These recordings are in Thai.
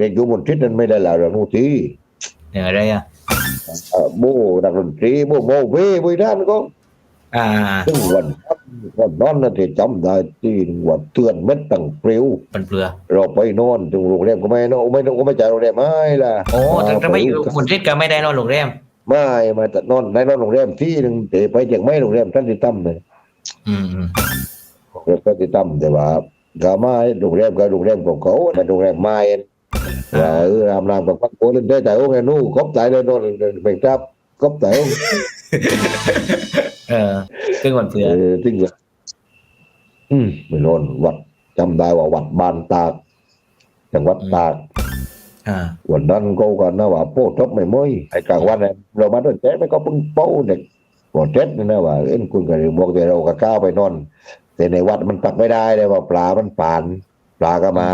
ด็กเด็กอยู่บนทิศนั้นไม่ได้ละเรานู่นทีอย่างอะไรอะเอ่อโบนักดนตรีโบโมเว่บุยด้านก็อ่าซึ่งวันวันนอนนั่นที่จำได้ที่ว่าเตือนเม็ดตั้งเปลวเป็นเปลือเราไปนอนถึงโรงแรมก็ไม่นอนไม่ก็ไม่จ่ายโรงแรมไม่ล่ะโอ้แต่ถ้าไม่อยู่บนทิศก็ไม่ได้นอนโรงแรมไม่มาแต่นอนได้นอนโรงแรมที่หนึ่งแต่ไปอย่างไม่โรงแรมท่านที่ตั้มเลยอืมอืมโรงแรมท่านที่ตั้มแต่ว่าก็ไม่โรงแรมก็โรงแรมของเขาเป็นโรงแรมไม้ ว่าเออรามรามกับพักโกเล่นได้แต่โอ้ไงนู่นครบตายเลยนอนเป็นครับครบตายเออซึ่งวันเปลือเออจริงเหรออืมไม่นอนวัดจำได้ว่าวัดบานตากจังหวัดตากอ่า วันนั้นก็กันนะว่าโป้ทบไม่ม้อยไอ้กลางวันเนี่ยเรามาด้วยแจ๊ไม่ก็เพิ่งโป้เด็กปวดเจ็ดนี่นะว่าเอ็นคุณก็เลยบอกแต่เราก็ก้าวไปนอน แต่ในวัดมันปักไม่ได้เลยว่าปลามันผ่าน ปลาก็มา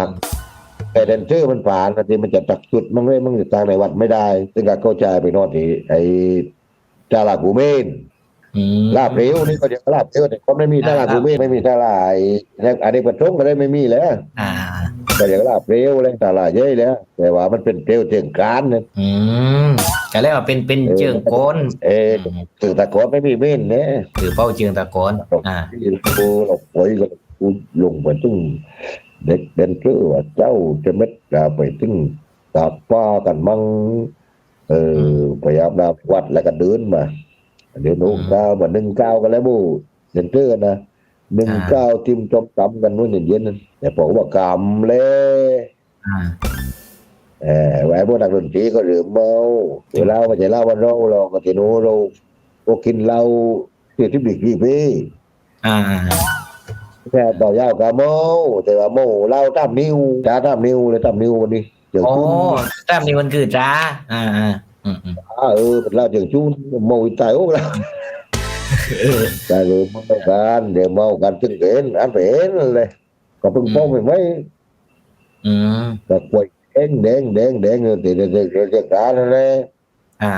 แต่เดนชื่อมันผ่านบางทีมันจะตักจุดมันไม่มันอยู่ทางในวัดไม่ได้ ซึ่งก็เข้าใจไปนอนที่ไอ้จาลากูเมนอืมลาบเร็วนี่ก็เดี๋ยวลาบเร็วแต่ก็ไม่มีจาลากูเมนไม่มีจาลาไอ้อันนี้ประทงก็ได้ไม่มีแล้วอ่าก็เดี๋ยวลาบเร็วเลยจาลาเย้ยแล้วแต่ว่ามันเป็นเร็วเจียงการเนี่ยอืมก็เรียกว่าเป็นเป็นเจิงโกนเออถึงตะโกอนไม่มีเม่นเนี่ยหรือเป้าเจิงตะโกนอ่าที่กูเราป่วยก็กูลงไปตึง เด็กเด่นชื่อว่าเจ้าจะเม็ดกาไปตึงตาป้ากันมั่งเออพยายามนาวัดแล้วก็เดินมา เดี๋ยวหนูก้าวมาหนึ่งก้าวกันแล้วบูเด่นชื่อนะหนึ่งก้าวทิมจมกำกันนู่นเย็นๆนั่นแต่บอกว่ากำเลยอ่าเออไว้พวกนักดนตรีก็ดื่มเมาเวลาไม่ใช่เหล้าวันเราเราก็ที่นู้นเราก็กินเหล้าเที่ยวที่บิกรีพี่อ่า แค่ต่อยาวกับเมาแต่ว่าเมาเหล้าตามนิ้วจ้าตามนิ้วเลยตามนิ้ววันนี้เจียงโอ้จุ้นแต้มนี้มันคือจ้า อ่าอ่าอืมอืมอ่าเออเป็นเหล้าเจียงจุ้นเมาอีตายโอ้แล้วแต่เลยเมากันเดี๋ยวเมากันจึงเห็นอันเห็นเลยก็เพิ่งป้องไปไหมอืมก็ป่วยแดงแดงแดงแดงเออแต่เด็กเด็กเด็กการนั่นแหละอ่า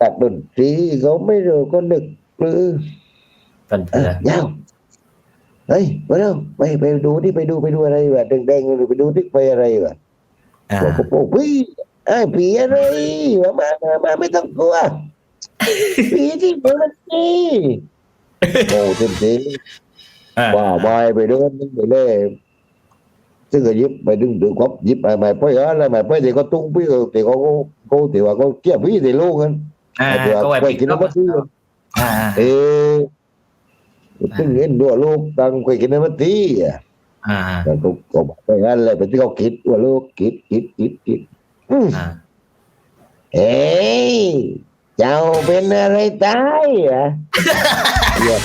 ตักดนตรีเขาไม่รู้ก็นึกหรือเป็นเปลือยาว เฮ้ยมาเร็วไปไปดูที่ไปดูไปดูอะไรวะแดงๆไปดูที่ไปอะไรวะอ่าบอกเขาบอกพี่ไอ้ผีอะไรมามามามาไม่ต้องกลัวผีที่มันนี่โอ้เต็มทีอ่าว่าบายไปเดินไปเลยซึ่งก็ยิบไปดึงดึงครบยิบไอ้ไม่ไปอะไรไม่ไปเดี๋ยวก็ตุ้งพี่เดี๋ยวเขาเขาเดี๋ยวเขาเกี่ยวพี่เดี๋ยวลูกกันอ่าเดี๋ยวก็ไว้ไปปิดกินล็อกน้ำมันที่อ่าเออ ซึ่งเห็นด้วยลูกตังไปกินน้ำมันที่อะอ่าแต่ก็ก็บอกไปงั้นเลยเป็นที่เขาคิดว่าลูกคิดคิดคิดคิดอืมอ่าเอ้ยเจ้าเป็นอะไรตายอะเหี้ย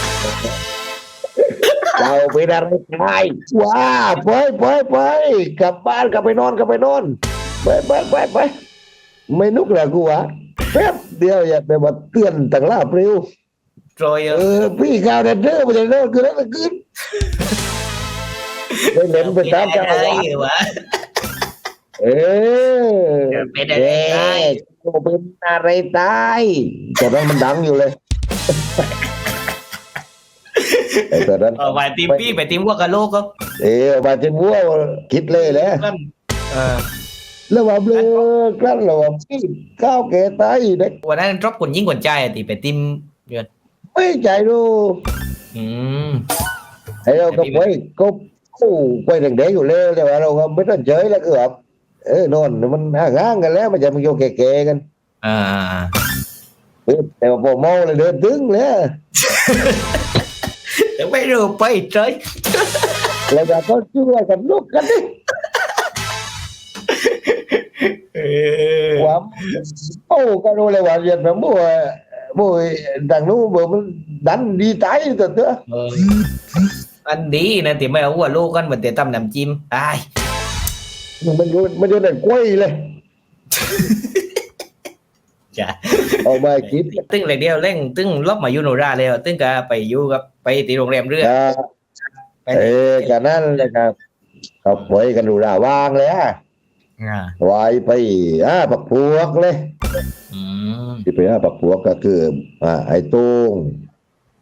เจ้าเป็นอะไรตายว้าไปไปไปกลับบ้านกลับไปนอนกลับไปนอนไปไปไปไปไม่นุกเลยกูวะแป๊บเดียวอย่าไปมาเตือนต่างลาบเร็ว โรยเออพี่ข่าวเดนเดอร์มันจะเลิกคือแล้วมันขึ้นไปเล่นไปตามเจ้าอะอาไรวาสวะเออเป็นอะไรตายเอ้เป็นอะไรตายตอนนั้นมันดังอยู่เลยไอ้ตอนนั้นเอาไปทีมพี่ไปทีมวัวกะโลกก็เออมาถึงวัวคิดเลยแหละนั่นเออแล้วว่าเบลอกลั้นแล้วว่าพี่ก้าวแก่ตายเด็กวันนั้นรบคนยิ่งกว่าใจอะที่ไปทีมเยือน ไม่ใจดูอืมไอ้เราก็ไปก็คู่ไปแดงๆอยู่เลยแต่ว่าเราก็ไม่ต้องเฉยแล้วคือบเออนอนมันห่างๆกันแล้ว มันจะมันโยกแก่ๆกัน อ่าแต่ว่าพอเมาเลยเดินตึงเลยแต่ไม่รู้ไปเฉยแล้วก็เขาช่วยกันลุกกันดิความโอ้ก็รู้เลยว่าเรียนแบบมั่ว มั่วดังนู้นบอกมันดันดีใจตัวเถอะเอออันดีนะที่ไม่เอาวัวลูกกันเหมือนแต่ตำน้ำจิ้มตายมันอยู่มันอยู่ในกล้วยเลยจ้ะเอามาคิดตึ้งเลยเดียวเร่งตึ้งลบมาอยู่โนราแล้วตึ้งก็ไปอยู่กับไปที่โรงแรมเรืออ่าไปเออกันนั่นเลยครับเขาปล่อยกันดูระวางเลยอะอ่าไว้ไปอ่าปักพวกเลยอืม ที่ไปอ่าปักพวกก็คืออ่าไอ้ตุ้ง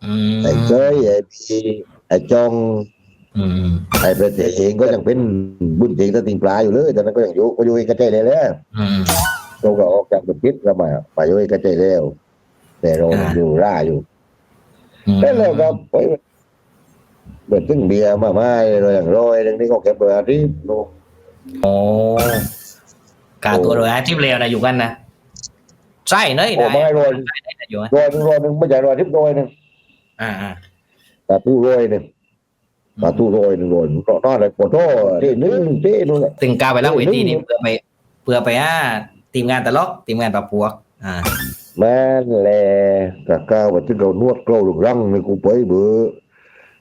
อืมไอ้เจ้ยไอ้พีไอ้จงอืมไอ้ประเทศเองก็ยังเป็นบุญเองสติงปลาอยู่เลยตอนนั้นก็ยังอยู่ก็อยู่เองกระจายได้แล้วอืมเราก็ออกจากบุญพิษแล้วมาไปอยู่เองกระจายแล้วแต่เราอ่าอยู่ร่าอยู่อืมแล้วเราก็ไปเปิดตึ้งเบียร์มาไม่เราอย่างร้อยเรื่องนี้ก็แก็บเบอร์ที่โลโอ้กาตัวโดยอาชีพเลวนะอยู่กันนะ ใช่เนยโอ้ได้ไม่ร้อยใช่ได้อยู่อะร้อยหนึ่งร้อยหนึ่งไม่ใช่ร้อยทิพย์ร้อยหนึ่งอ่าอ่าตาตู้ร้อยหนึ่งตาตู้ร้อยหนึ่งร้อยหนึ่งก็น่าเลยปวดท้อที่หนึ่งที่นู่นแหละตึงกาวไปแล้วเออเวทีนี่นึ่งเพื่อไปเพื่อไปอ่าทีมงานตลกทีมงานปะพวกอ่าแม่นแหละกะก้าวว่าที่เรานวดเกลาหลุกรังนี่กูไปเบื่อ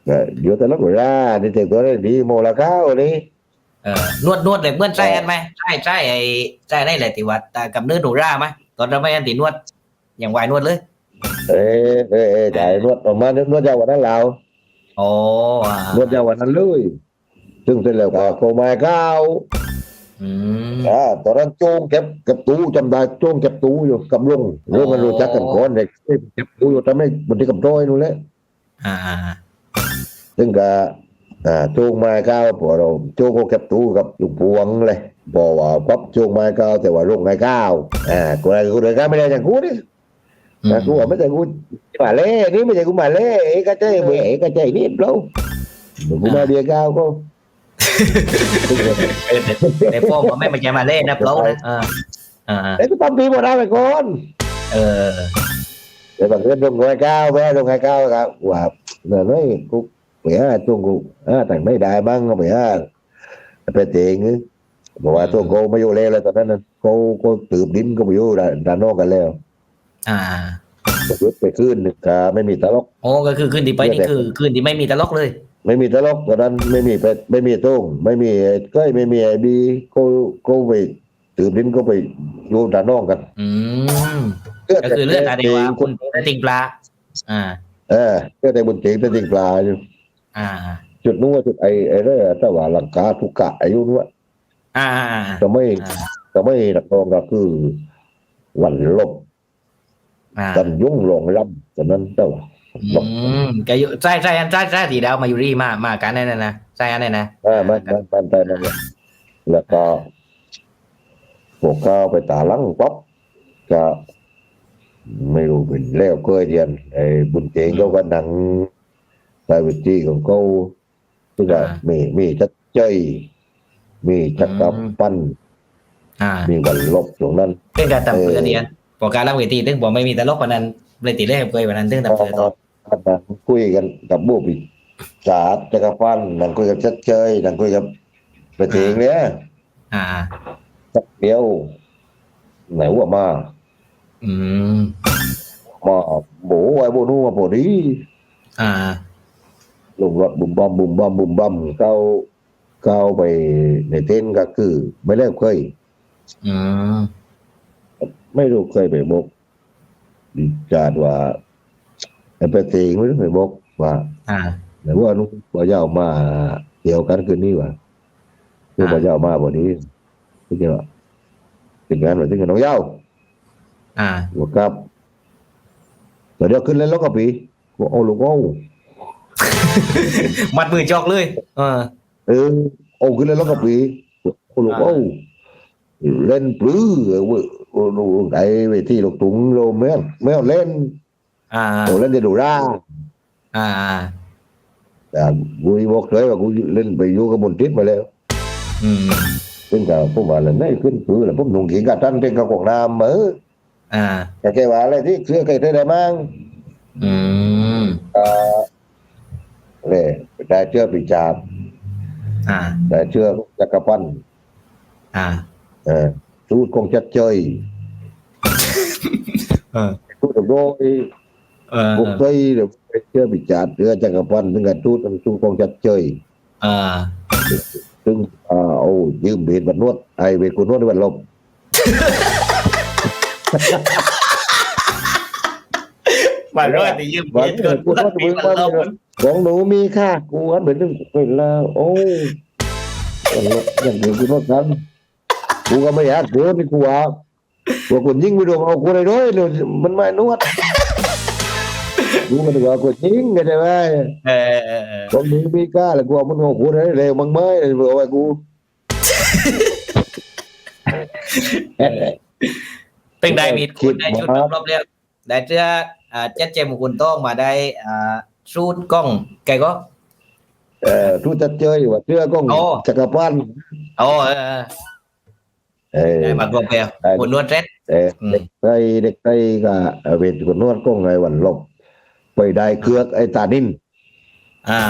ก็เดี๋ยวแต่ละก็ร่านี่แต่ตัวได้ดีโมละข้าวนี่เออนวดนวดเลยเพื่อนใช่อันไหมใช่ใช่ไอ้ใช่ได้แหละติวัดแต่กับเนื้อหนูร่าไหม ตอนเราไม่อันตินวด อย่างวายนวดเลย เอ้ยเอ้ยเอ้ยจ่ายนวดออกมานวดยาวกวันนั้นเราโอ้อ่านวดยาวกวันนั้นเลย ซึ่งเสร็จแล้วก็โกมาก้าวอืม อ่าตอนนั้นโจงเก็บเก็บตู้จำได้โจงเก็บตู้อยู่กับลุงลุงมันรู้จักกันก่อนเด็กเก็บตู้อยู่ทำให้บนที่กับร้อยนู่นแหละ อ่าอ่าอ่าซึ่งก็อ่าโจงมาก้าวพอเราโจงก็เก็บตู้กับลุงพวงเลย บอกว่าปั๊บโจงมาก้าวแต่ว่าลุงไงก้าวอ่ากูอะไรกูเลยก้าวไม่ได้อย่างกูนี่อืมแต่กูว่าไม่ใช่กูมาเล่นี่ไม่ใช่กูมาเล่เอ้ก็ใจเบื่อเอ้ก็ใจนิดเรากูมาเดียก้าวก็เออแต่แต่พ่อผมไม่มาใจมาเล่นนะเปล่านะอ่าอ่าอ่าเอ้ก็ทำดีหมดได้ไปก่อนเออเดี๋ยวบางเรื่องลงไงก้าวแม่ลงไงก้าวครับว่าเนี่ยนี่กูเผื่อช่วงกูอ่าแต่งไม่ได้บ้างก็เผื่อไปเตง บอกว่าช่วงกูไม่อยู่เลยแล้วตอนนั้นน่ะกูกูตืบดินก็ไปอยู่ด้านนอกกันแล้ว อ่าไปขึ้นก็ไม่มีตลกโอ้ก็คือคืนที่ไปนี่คือคืนที่ไม่มีตลกเลย ไม่มีตลกตอนนั้นไม่มีเป็ดไม่มีตุ้งไม่มีไอ้ก้อยไม่มีไอ้บีก็ก็ไปตืบดินก็ไปอยู่ด้านนอกกัน อืมก็คือเลือดอะไรวะคุณติงปลาอ่า เออเลือดในบุญเจงเป็นติงปลาอยู่อ่า จุดนู้นว่าจุดไอ้ไอ้เรื่องแต่ว่าหลังกาทุกกะอายุนู้น อ่าอ่า จะไม่จะไม่หลักรองก็คือวันลบอ่ากันยุ่งหลงลำตอนนั้นแต่ว่าอืมแกอยู่ใช่ใช่อันใช่ใช่สีดาวมาอยู่รีมามากันนั่นนะนะใช่อันนั้นนะอ่ามันมันมันแต่นั่นแหละแล้วก็พวกก็ไปตาลังป๊อปก็ไม่รู้เป็นแล้วเคยเรียนไอ้บุญเจงเขาก็หนังไปวิธีของเขาที่ก็มีมีจัดเจย มีจักรปั้นอ่ามีวันลบตรงนั้นเรื่องการทำเพื่อเออเดียนพอการล่างเวทีตึงบอกไม่มีตลกวันนั้นเลยติดเล่มเคยวันนั้นตึงทำเพื่อต่อนั่งคุยกันกับบูบิจาดจักรพันธ์นั่งคุยกับชัดเจยนั่งคุยกับประเทงเนี่ยอ่าสักเดียวไหนว่ามาอืมมาโบไอ้โบนู่มาโบดีอ่าลงรถบุ่มบอมบุ่มบอมบุ่มบอมเข้า เข้าไปในเต้นท์ก็คือ ไม่ได้เคยอืมไม่รู้เคยไปบอกจาดว่าไอ้ประเทงไม่รู้ไปบอกว่าอ่าไหนว่านุบ่ยาวมาเดียวกันคืนนี้ว่ะคือบ่ยาวมาบ่นี้ที่จะถึงงานว่าถึงกับน้องยาวอ่าบอกครับแต่เดี๋ยวขึ้นเล่นแล้วก็ปีบอกเอาลูกเอามัดมือจอกเลย เออ เออเอาขึ้นเล่นแล้วก็ปีเอาลูกเอาเล่นปลื้อเว้ยโอ้โหไอ้เวทีลูกตุงโลแม่แม่เล่นอ่าโอ้เล่นจะดูร่าอ่าแต่กูบอกเลยว่ากูเล่นไปอยู่กับบนทิศมาแล้ว อืมซึ่งก็พวกว่าเล่นได้ขึ้นปลื้อแล้วพวกหนุ่งเขียงกาตันเป็นกระกองน้ำเหมืออ่าแต่แกว่าอะไรที่เสื้อใครได้มั่งอืมเอ่อเลยได้เชื่อปีจาบ อ่าได้เชื่อจักรพันธ์อ่าเออสูตรคงจัดเจยเออสูตรโดยเออบุกเตยเดี๋ยวไปเชื่อปีจาบเชื่อจักรพันธ์ถึงกับสูตรสูตรคงจัดเจยอ่าซึ่งอ่าเอายืมเบ็ดบันนวดไอเบ็ดคุณนวดในบันลบ มาร้อยที่ยืมเงินเกินกูต้องมีมันลบของหนูมีค่ากูอันเหมือนนึงเวลาโอ้ยอย่างเดียวกูนวดกันกูก็ไม่อยากโดนนี่กูว่าว่าคนยิ่งไม่โดนเอากูเลยด้วยเลยมันไม่นวดกูมันก็กูจริงกันใช่ไหมเออเออเออตรงนี้มีกล้าแล้วกูเอามันงงกูได้เร็วมั้งไหมบอกว่ากูตึงได้มีคุณได้ชุดรอบๆเรียบได้เสื้ออ่าเจ็ดเจมคุณต้องมาได้อ่าสูตรกล้องแกก็เออทุจะเจออยู่ว่าเสื้อก็โอ้จักรพันธ์โอ้เออเออเออได้มากรอบเดียวคุณนวดเซ็ตเอออืมเด็กไทยเด็กไทยก็เวทคนนวดก็ไงวันลบไปได้เครือกไอ้ตานินอ่า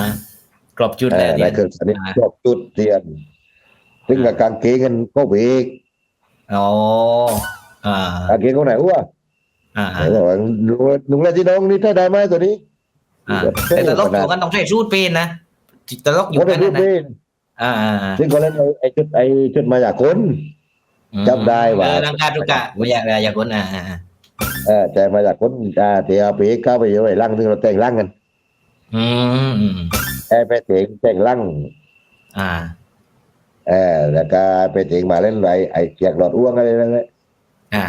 กรอบจุดเอแล้วอเนี่ได้ยเครือกตานินอ่าชอบจุดเทียนซึ่งกับกางเกงกันก็เบรกอ๋ออ่ากางเกงคนไหนวะ อ่าไหนบอกว่าลุงลุงและที่น้องนี่ถ้าได้ไหมตัวนี้อ่าแต่ตลกอยู่กันต้องใช้สูตรเป็นนะตลกอยู่คนกัได้นรูนะปนะนี้อ่าอ่าอ่าซึ่งก็เล่นไอ้ไอ้ชุดไอ้ชุดมาจากคน จำได้ว่า เออลังกาทุกะไม่อยากอยากคนอ่าอ่าอ่าเออแต่มาจากคนอ่าเตียปีเข้าไปอยู่ไอ้ร่างซึ่งเราแต่งร่างกันอืมอืมไอ้ไปเตียงแต่งร่างอ่า เออแล้วก็ไปเตียงมาเล่นไรไอ้เกียกหลอดอ้วงอะไรนั่นแหละอ่า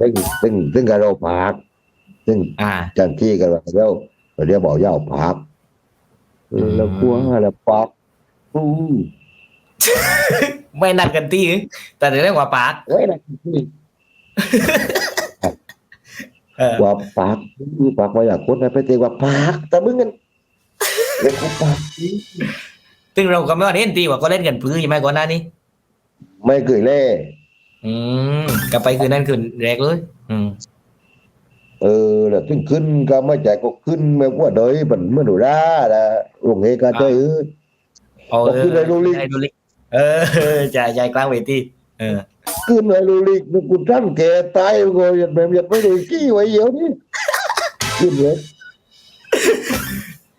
ซึ่งซึ่งซึ่งกับเราพัก ซึ่งอ่า จันที่กันว่าเราเราเรียกบอกเย่าพักอืมเราควงอะไรปักอือไม่นัดกันที่แต่เรื่องว่าปากไว้นะที่เออว่าปักอือปักมาจากคนนะไปเตียงว่าปักแต่มึงกันเรียกกูปักซึ่งเราก็ไม่ว่าเห็นทีว่าก็เล่นกันพื้นใช่ไหมก่อนหน้านี้ ไม่เคยเล่อืม กลับไปคืนนั้นคืนแรกเลย อืมเออแล้วถึงขึ้นก็ไม่ใจก็ขึ้นแบบว่าเดยมันเมื่อดูด้าละลงเฮกาใจเออเอาก็คือได้ดูลิงได้ดูลิงเออจ่ายจ่ายกลางเวทีเออขึ้นไอ้ลูลิกนี่กูท่านแกตายก็ยันแบบยันไม่ดูกี้ไว้เหี่ยวนี่ขึ้นเลย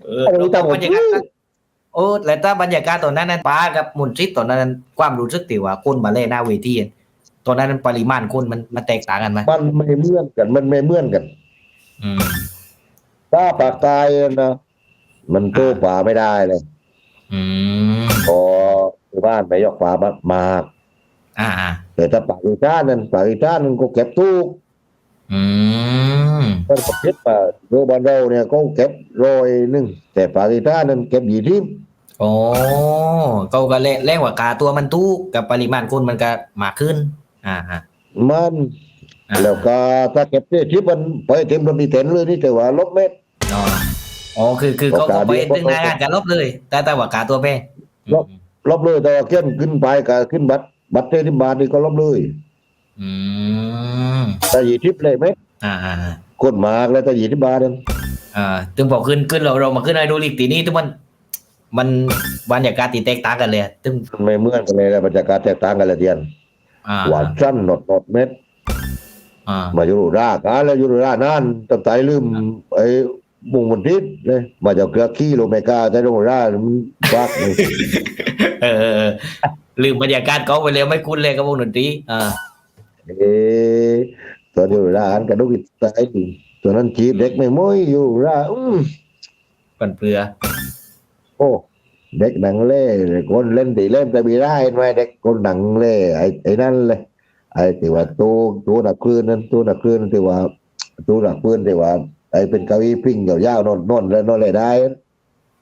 เออเอาไปตามบรรยากาศโอ้แล้วถ้าบรรยากาศตอนนั้นนั้นป้ากับมุนทริตตอนนั้น ความรู้สึกติว่าคนมาเล่นหน้าเวที อะตอนนั้นปริมาณคนมันมันแตกต่างกันไหมมันไม่เหมือนกัน มันไม่เหมือนกัน อืมถ้าปากกายนะมันโตป่าไม่ได้เลย อืมพอที่บ้านไปยกป่ามากมากอ่าอ่าแต่ถ้าปากอีท่านนั้นปากอีท่านนั้นก็เก็บตู้อืมมันก็เก็บป่าโรบานเราเนี่ยก็เก็บโรยหนึงแต่ปากอีท่านนั้นเก็บยี่ทิพโอ้เขาก็เล่แรงกว่ากาตัวมันตู้กับปริมาณคนมันก็มากขึ้น อ่าอ่ามันอ่าแล้วก็ถ้าเก็บที่ทิพมันไปเต็มรถดีเต็นเลยนี่แต่ว่าลบเม็ดอ๋ออ๋อคือคือเขาโอกาก็สไปเดียวดึงหน้างานกันลบเลย แต่แต่ว่ากาตัวแพงลบลบเลยแต่ว่าเขึ้นขึ้นไปก็ขึ้นบัตรบัตรเทนิบาทนี่ก็ลบเลยอืมแต่ยี่ทิพเลยไหมอ่าอ่าอ่าคนมากแล้วแต่ยี่ทิบาทนั้นอ่าถึงพอขึ้นขึ้นเราเรามาขึ้นไอดูลิกตีนี้ทุกมันมันบรรยากาศตีแตกต่างกันเลยอะตึงมันไม่เหมือนกันเลยนะบรรยากาศแตกต่างกันเลยเทียนอ่าห วานสั้นหนดหนดเม็ดอ่ามาอยู่รากาแล้วอยู่รากนั่นตั้งใจลืมไอ้บุงบนทิศเลยมาจากเกลือขี้โลเมกาแต่โรงรามันฟักนี่เออเออเออลืมบรรยากาศเขาไปแล้วไม่คุ้นเลยกับวงดนตรีอ่าเอ๊ะตอนอยู่ร้านกระดูกอิดตายดิตอนนั้นจีบเด็กไม่ม้อยอยู่ร้านอื้อปันเปลือ โอ้ เด็กหนังเล่คนเล่นตีเล่นแต่มีได้ไหมเด็กคนหนังเล่ไอ้ไอ้นั่นเลยไอ้ที่ว่าตัวตัวหนักคลื่นนั้นตัวหนักคลื่นนั้นที่ว่าตัวหนักคลื่นที่ว่าไอ้เป็นเก้าอี้พิงยาวๆนอนนอนแล้วนอนเลยได้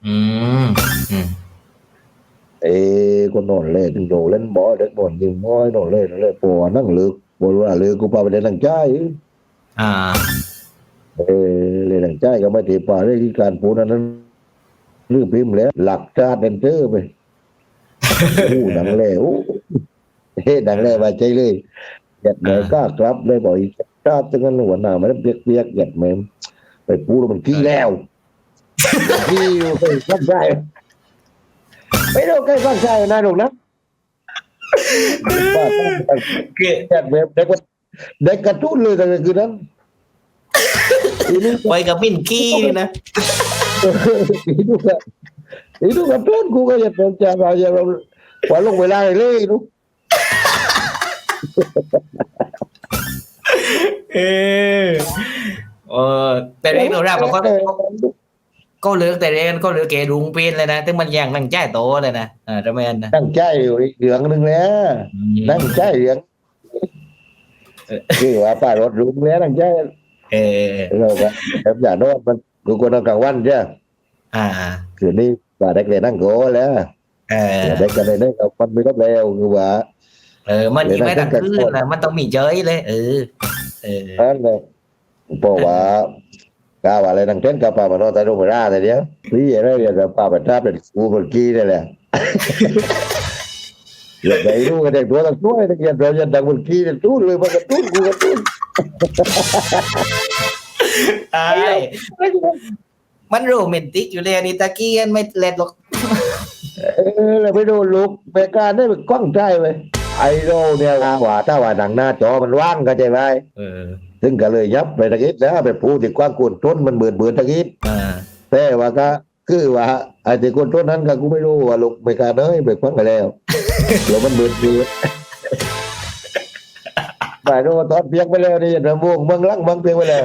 อืมอืมเอ้คนนอนเลยถึงโดเล่นบอลเด็กบอลยิงม้อยนอนเลยนอนเลยปวนั่งเลือกบอลว่าเลือกกูพาไปเล่นหนังใจอ่า เออเล่นหนังใจก็ไม่ตีป่าเรื่องที่การปูนั้นนั้น เรื่องพิมพ์แล้ว หลักชาติเดนเตอร์ไปโอ้หนังเล่โอ้เฮ้หนังเล่มาใจเลยหยัดเหนื่อยกล้ากลับเลยบอกอีกชาติจังนั้นหัวหน้ามันเปียกเปียกๆหยัดแม่มไปปูแล้วมันขี้แล้วขี้ไปฟังใจไม่รู้ใครฟังใจนะลูกนะว่าตั้งคือหยัดแม่มเด็กว่าเด็กกระตุ้นเลยตั้งแต่คืนนั้นทีนี้ไปกับมินกี้นี่นะ itu kan itu kan tuan ku kan ya pencah kaya walau wala le itu เออเออแต่เรื่องโนราบอกว่าก็เลือกแต่เรื่องก็เลือกเกรุงเป็นเลยนะถึงมันยังนั่งใจโตเลยนะอ่าทำไมนนะนั่งใจอยู่เหลืองนึงแล้วนั่งใจเหลืองคือว่าป้ารถลุงแล้วนั่งใจเออเราแอบอย่าโนอนมัน กูควรนอนกลางวันใช่อ่า คืนนี้ว่าเด็กเลยนั่งโก้แล้วเออเด็กกันเลยเนี่ยมันไม่รับแล้วคือว่า เออ มันมีไม่ต่างคืนนะมันต้องมีเจยเลย เออ เอออันเลยบอกว่ากาว่าอะไรนั่งเต้นกับป้ามานอนใต้ร่มไม้ร่าแต่เดียวนี่อะไรเนี่ยแต่ป้าเป็นท่าเป็นกูเป็นกี้นี่แหละอย่าไปรู้กันเด็กตัวตั้งตัวตั้งยันเรายันดังเป็นกี้เนี่ยตู้เลยมันก็ตู้กูก็ตู้ ใช่มันโรแมนติกอยู่เลยอันนี่ตะกี้อันไม่เล็ดหรอกเออเราไปดูลูกไปการได้เป็นกล้องใจไปไอโรเนี่ยว่าถ้าว่าหนังหน้าจอมันว่างก็ใจไหมเออซึ่งก็เลยยับไปตะกี้นะไปพูดถึงความกุนต้นมันเบื่อเบื่อตะกี้อ่าแต่ว่าก็คือว่าไอ้ที่กุนต้นนั้นก็กูไม่รู้ว่าลูกไปการเอ้ยไปควังกันแล้วแล้วมันเบื่อเบื่อไปรู้ว่าตอนเพียงไปแล้วนี่ระวงเมืองลังเมืองเพียงไปแล้ว